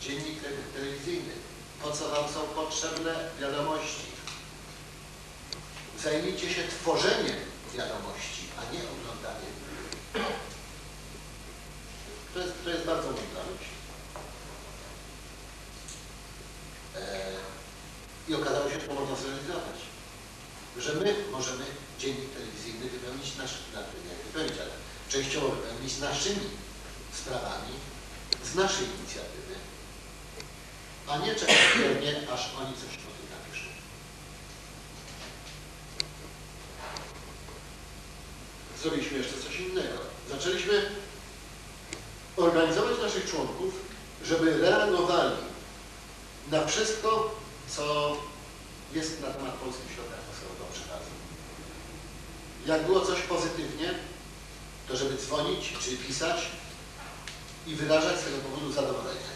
dziennik te- telewizyjny? Po co Wam są potrzebne wiadomości? Zajmijcie się tworzeniem wiadomości, a nie oglądaniem. To jest, to jest bardzo mądra myśl. Eee, I okazało się, że to można zrealizować. Że my możemy dziennik telewizyjny wypełnić nasz, wypełnić, ale częściowo wypełnić naszymi sprawami z naszej inicjatywy, a nie czekać pewnie, aż oni coś o tym napiszą. Zrobiliśmy jeszcze coś innego. Zaczęliśmy organizować naszych członków, żeby reagowali na wszystko, co jest na temat Polskich Środków do przekazu. Jak było coś pozytywnie, to żeby dzwonić czy pisać i wyrażać z tego powodu zadowolenie.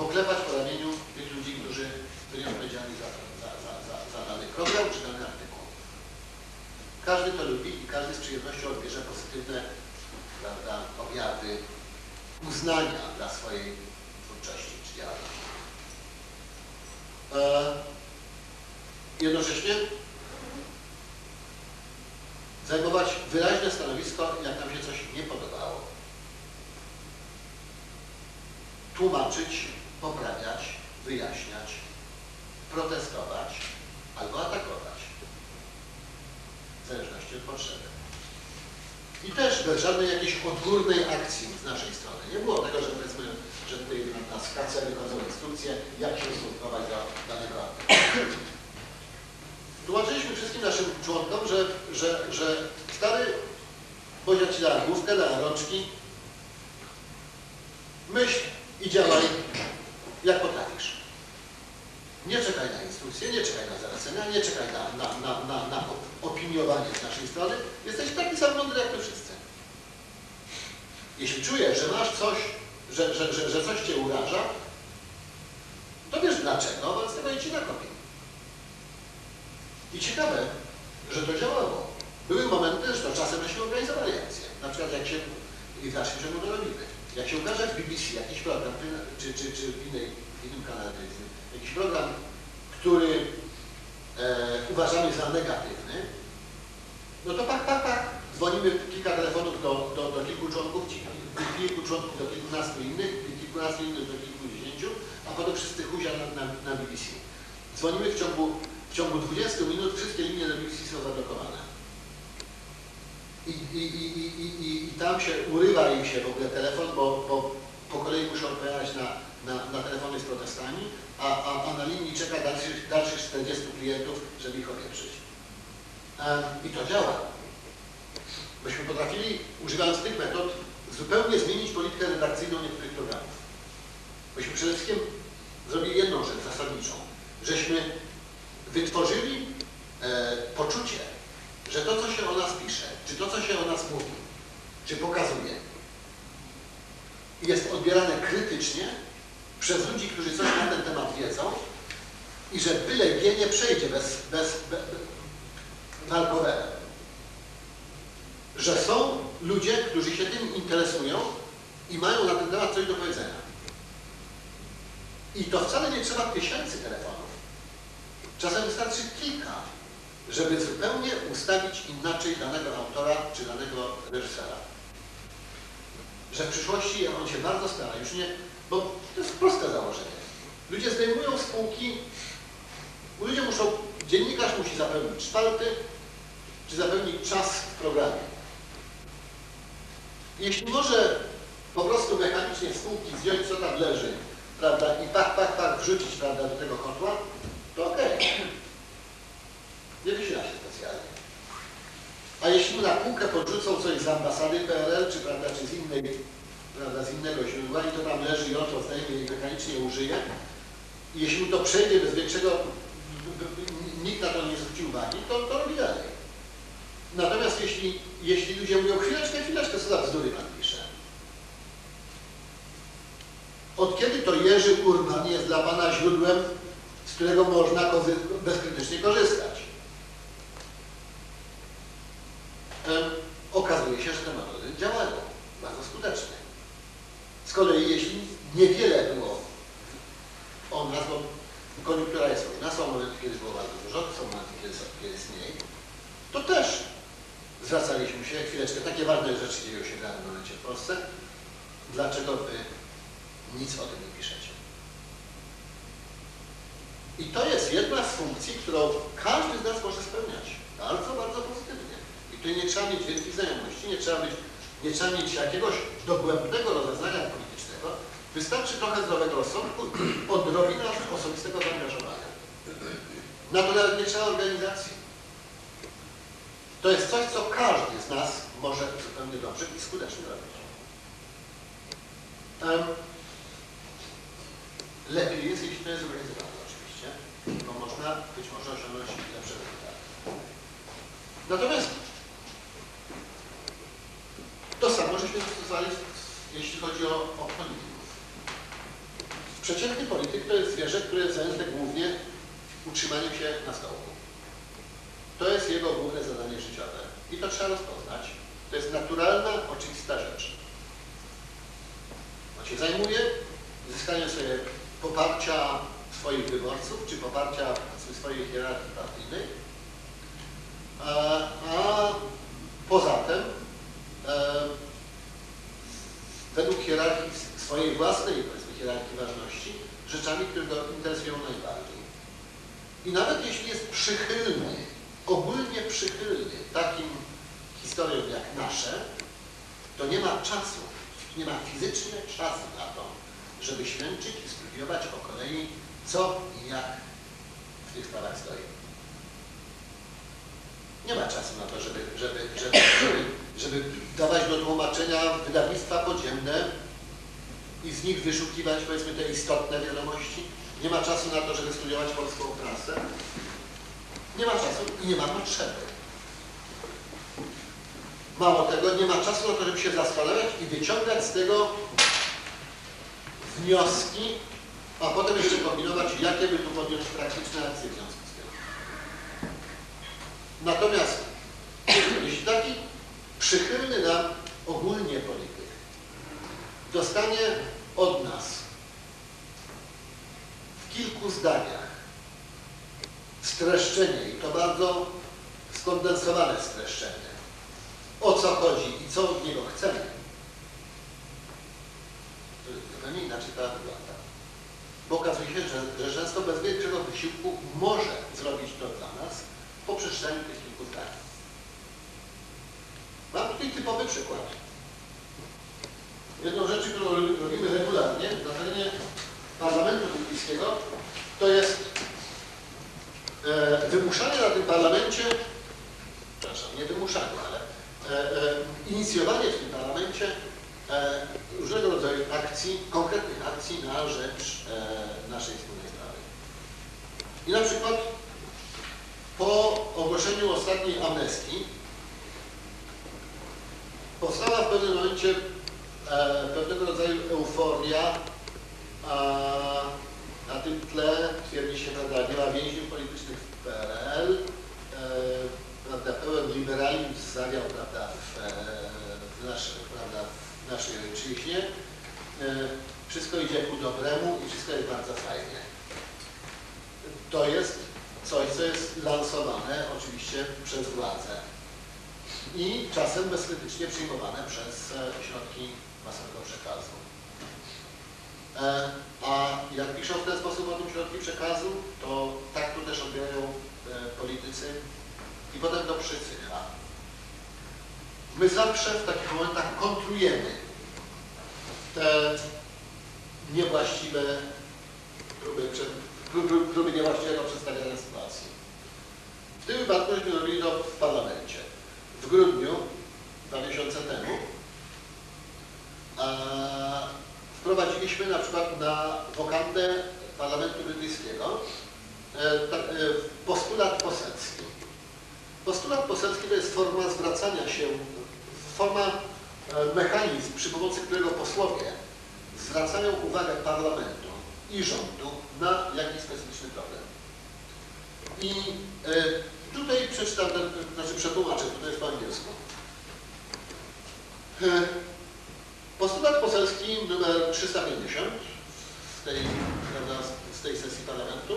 Poklepać po ramieniu tych ludzi, którzy byli odpowiedzialni za, za, za, za, za dany program czy dany artykuł. Każdy to lubi i każdy z przyjemnością odbierze pozytywne prawda, objawy uznania dla swojej twórczości czy działalności. E, jednocześnie zajmować wyraźne stanowisko, jak nam się coś nie podobało. Tłumaczyć, poprawiać, wyjaśniać, protestować albo atakować. W zależności od potrzeby. I też bez żadnej jakiejś odgórnej akcji z naszej strony. Nie było tego, że powiedzmy, że tutaj na skację wychodzą instrukcje, jak się stosunkować do danego artykułu. Tłumaczyliśmy wszystkim naszym członkom, że, że, że stary Bozia ci da główkę, da rączki, myśl i działaj jak potrafisz. Nie czekaj nie czekaj na zalecenia, nie czekaj na, na, na, na, na opiniowanie z naszej strony. Jesteś taki sam mądry jak my wszyscy. Jeśli czujesz, że masz coś, że, że, że, że coś Cię uraża, to wiesz dlaczego, wobec tego idź na kopię. I ciekawe, że to działało. Były momenty, że czasem żeśmy organizowali akcje. Na przykład jak się, i w dalszym ciągu to robimy, jak się ukaże w BBC jakiś program, czy, czy, czy w, innej, w innym kanale jakiś program, który e, uważamy za negatywny, no to pak, pak, pak, dzwonimy kilka telefonów do, do, do kilku członków, kilku członków do kilkunastu innych, kilkunastu innych do kilkudziesięciu, a potem wszyscy huzia na, na, na BBC. Dzwonimy w ciągu, w ciągu 20 minut, wszystkie linie na BBC są zablokowane. I, i, i, i, i, i tam się urywa im się w ogóle telefon, bo, bo po kolei muszą odpowiadać na, na, na telefony z protestami, a, a, a na linii czeka dalszych, dalszych 40 klientów, żeby ich opieprzyć. I to działa. Myśmy potrafili, używając tych metod, zupełnie zmienić politykę redakcyjną niektórych programów. Myśmy przede wszystkim zrobili jedną rzecz zasadniczą, żeśmy wytworzyli e, poczucie, że to, co się o nas pisze, czy to, co się o nas mówi, czy pokazuje, jest odbierane krytycznie przez ludzi, którzy coś na ten temat wiedzą i że byle G nie przejdzie bez, bez, bez. Że są ludzie, którzy się tym interesują i mają na ten temat coś do powiedzenia. I to wcale nie trzeba tysięcy telefonów. Czasem wystarczy kilka, żeby zupełnie ustawić inaczej danego autora czy danego reżysera. Że w przyszłości on się bardzo stara, już nie, bo to jest proste założenie. Ludzie zdejmują spółki, ludzie muszą, dziennikarz musi zapełnić czwarty, czy zapełnić czas w programie. Jeśli może po prostu mechanicznie spółki zdjąć, co tam leży, prawda, i pak, pak, pak wrzucić, prawda, do tego kotła, to okej. Nie wysila się. A jeśli mu na półkę podrzucą coś z ambasady PRL, czy, prawda, czy z innej, prawda, z innego źródła i to tam leży i on to zdejmie i mechanicznie użyje, i jeśli mu to przejdzie bez większego, nikt na to nie zwróci uwagi, to, to robi dalej. Natomiast jeśli, jeśli ludzie mówią, chwileczkę, chwileczkę, co za bzdury pan pisze? Od kiedy to Jerzy Urban jest dla pana źródłem, z którego można bezkrytycznie korzystać? Okazuje się, że te metody działają bardzo skutecznie. Z kolei jeśli niewiele było o nas, bo koniunktura jest różna, są momenty, kiedy było bardzo dużo, są momenty, kiedy, kiedy jest mniej, to też zwracaliśmy się, chwileczkę, takie ważne rzeczy dzieją się w danym momencie w Polsce, dlaczego wy nic o tym nie piszecie? I to jest jedna z funkcji, którą każdy z nas może spełniać. Bardzo, bardzo pozytywnie. I tutaj nie trzeba mieć trzeba, być, nie mieć jakiegoś dogłębnego rozeznania politycznego. Wystarczy trochę zdrowego rozsądku, odrobina osobistego zaangażowania. Na to nawet nie trzeba organizacji. To jest coś, co każdy z nas może zupełnie dobrze i skutecznie robić. Um, lepiej jest, jeśli to jest zorganizowane oczywiście, bo można być może osiągnąć lepsze rezultaty. Natomiast to samo jeśli chodzi o, o polityków. Przeciętny polityk to jest zwierzę, które jest zajęte głównie utrzymaniem się na stołku. To jest jego główne zadanie życiowe. I to trzeba rozpoznać. To jest naturalna, oczywista rzecz. On się zajmuje zyskaniem sobie poparcia swoich wyborców, czy poparcia swojej hierarchii partyjnej, a, a poza tym e, według hierarchii swojej własnej, powiedzmy hierarchii ważności, rzeczami, które go interesują najbardziej. I nawet jeśli jest przychylny, ogólnie przychylny takim historiom jak nasze, to nie ma czasu, nie ma fizycznie czasu na to, żeby ślęczyć i studiować po kolei, co i jak w tych sprawach stoi. Nie ma czasu na to, żeby, żeby, żeby, żeby, żeby dawać do tłumaczenia wydawnictwa podziemne i z nich wyszukiwać, powiedzmy, te istotne wiadomości. Nie ma czasu na to, żeby studiować polską prasę. Nie ma czasu i nie ma potrzeby. Mało tego, nie ma czasu na to, żeby się zastanawiać i wyciągać z tego wnioski, a potem jeszcze kombinować, jakie by tu podjąć praktyczne akcje w związku z tym. Natomiast przychylny nam ogólnie polityk dostanie od nas w kilku zdaniach streszczenie, i to bardzo skondensowane streszczenie, o co chodzi i co od niego chcemy, zupełnie inaczej to wygląda. Bo okazuje się, że, że często bez większego wysiłku może zrobić to dla nas po przeczytaniu tych kilku zdań. Mam tutaj typowy przykład. Jedną rzecz, którą robimy regularnie na terenie Parlamentu Brytyjskiego, to jest e, wymuszanie na tym parlamencie, przepraszam, nie wymuszanie, ale e, e, inicjowanie w tym parlamencie e, różnego rodzaju akcji, konkretnych akcji na rzecz e, naszej wspólnej sprawy. I na przykład po ogłoszeniu ostatniej amnestii powstała w pewnym momencie e, pewnego rodzaju euforia, a na tym tle twierdzi się, nie ma więźniów politycznych w PRL, e, prawda, pełen liberalizm zawiał, prawda, w, e, w, prawda, w naszej ojczyźnie. E, wszystko idzie ku dobremu i wszystko jest bardzo fajnie. To jest coś, co jest lansowane oczywiście przez władze i czasem bezkrytycznie przyjmowane przez e, środki masowego przekazu. E, a jak piszą w ten sposób o tym środki przekazu, to tak to też odbierają e, politycy i potem to przysycha. My zawsze w takich momentach kontrujemy te niewłaściwe próby, próby, próby niewłaściwego przedstawiania sytuacji. W tym wypadku żeśmy robili to w parlamencie. Grudniu, dwa miesiące temu, wprowadziliśmy na przykład na wokandę Parlamentu Brytyjskiego e, e, postulat poselski. Postulat poselski to jest forma zwracania się, forma, e, mechanizm, przy pomocy którego posłowie zwracają uwagę parlamentu i rządu na jakiś specyficzny problem. I e, tutaj przeczytam, znaczy przetłumaczę, to jest po angielsku. E, Postulat poselski numer 350 z tej, prawda, z tej sesji parlamentu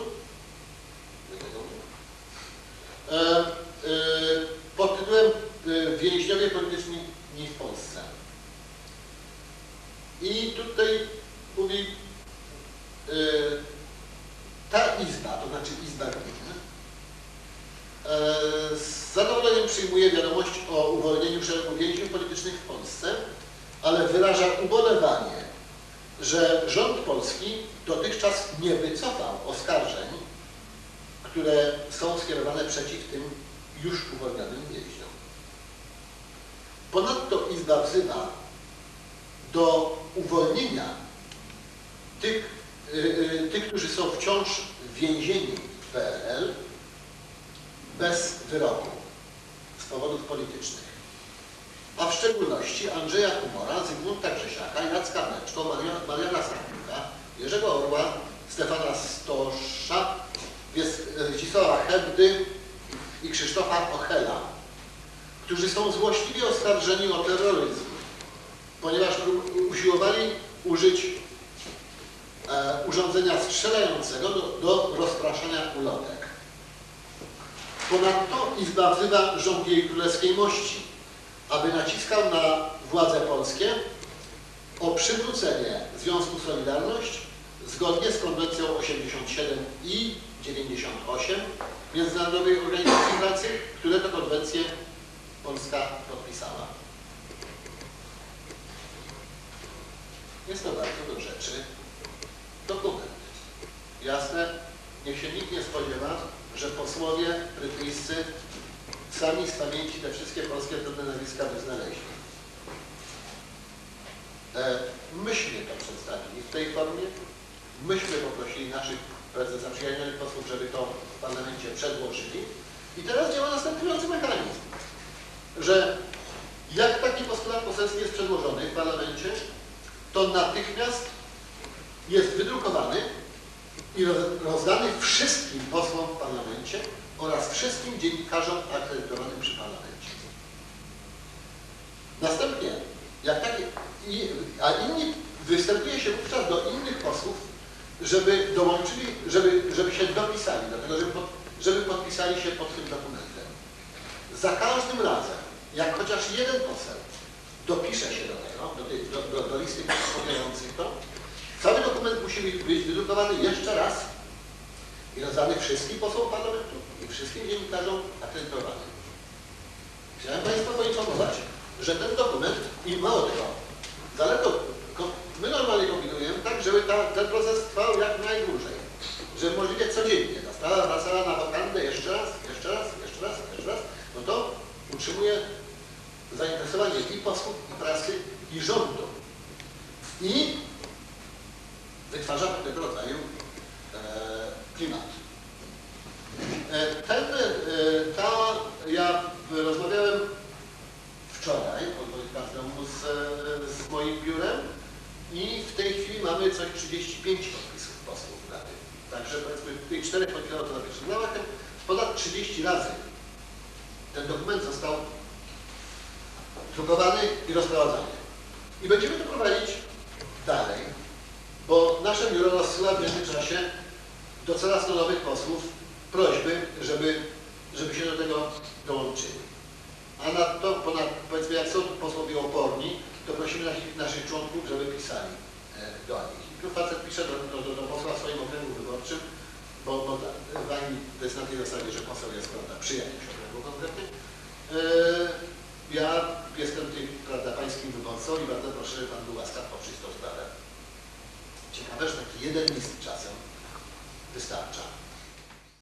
e, pod tytułem Więźniowie polityczni w Polsce. I tutaj mówi ta izba, to znaczy Izba przyjmuje wiadomość o uwolnieniu szeregu więźniów politycznych w Polsce, ale wyraża ubolewanie, że rząd polski dotychczas nie wycofał oskarżeń, które są skierowane przeciw tym już uwolnionym więźniom. Ponadto Izba wzywa do uwolnienia tych, y, y, tych którzy są wciąż więzieni w PRL bez wyroku powodów politycznych a w szczególności Andrzeja Humora, Zygmunta Grzesiaka, Jacka Mleczko, Maria- Mariana Stachnika, Jerzego Orła, Stefana Stosza, Zdzisława Hebdy i Krzysztofa Ochela, którzy są złośliwie oskarżeni o terroryzm, ponieważ usiłowali użyć e, urządzenia strzelającego do, do rozpraszania ulotek. Ponadto Izba wzywa rząd jej królewskiej mości, aby naciskał na władze polskie o przywrócenie Związku Solidarność zgodnie z konwencją 87 i 98 Międzynarodowej Organizacji Pracy, które to konwencje Polska podpisała. Jest to bardzo do rzeczy dokument. Jasne, niech się nikt nie spodziewa, że posłowie brytyjscy sami z pamięci te wszystkie polskie trudne nazwiska by znaleźli. E, myśmy to przedstawili w tej formie, myśmy poprosili naszych zaprzyjaźnionych posłów, żeby to w parlamencie przedłożyli i teraz działa następujący mechanizm, że jak taki postulat poselski jest przedłożony w parlamencie, to natychmiast jest wydrukowany i roz- rozdany wszystkim posłom w parlamencie oraz wszystkim dziennikarzom akredytowanym przy parlamencie. Następnie, jak takie, i, a inni, występuje się wówczas do innych posłów, żeby dołączyli, żeby, żeby się dopisali do tego, żeby, pod, żeby podpisali się pod tym dokumentem. Za każdym razem, jak chociaż jeden poseł dopisze się do tego, do, tej, do, do, do listy popierających to, cały dokument musi być wydrukowany jeszcze raz i rozdany wszystkim posłom parlamentu i wszystkim dziennikarzom akredytowanym. Chciałem Państwa poinformować, że ten dokument i mało tego, daleko, ko- my normalnie kombinujemy tak, żeby ta, ten proces trwał jak najdłużej. Że możliwie codziennie ta sprawa wracała na wokandę jeszcze raz, jeszcze raz, jeszcze raz, jeszcze raz, no to utrzymuje zainteresowanie i posłów, i prasy, i rządu. I wytwarza pewnego rodzaju e, klimat. E, ten, e, ta, ja rozmawiałem wczoraj, od domu z, z moim biurem i w tej chwili mamy coś 35 podpisów posłów Rady. Także powiedzmy tych czterech podpisano to na pierwszym nałachem. Ponad 30 razy ten dokument został drukowany i rozprowadzany. I będziemy to prowadzić dalej, bo nasze biuro rozsyła w międzyczasie do coraz to nowych posłów prośby, żeby, żeby się do tego dołączyli. A na to, ponad, powiedzmy, jak są posłowie oporni, to prosimy naszych, członków, żeby pisali e, do nich. I tu facet pisze do, do, do, posła w swoim okręgu wyborczym, bo, bo w Anglii to jest na tej zasadzie, że poseł jest prawda, przy jakimś okręgu konkretnym. E, ja jestem tym prawda, pańskim wyborcą i bardzo proszę, żeby pan był łaskaw poprzeć tą sprawę. Ciekawe, że taki jeden list czasem wystarcza.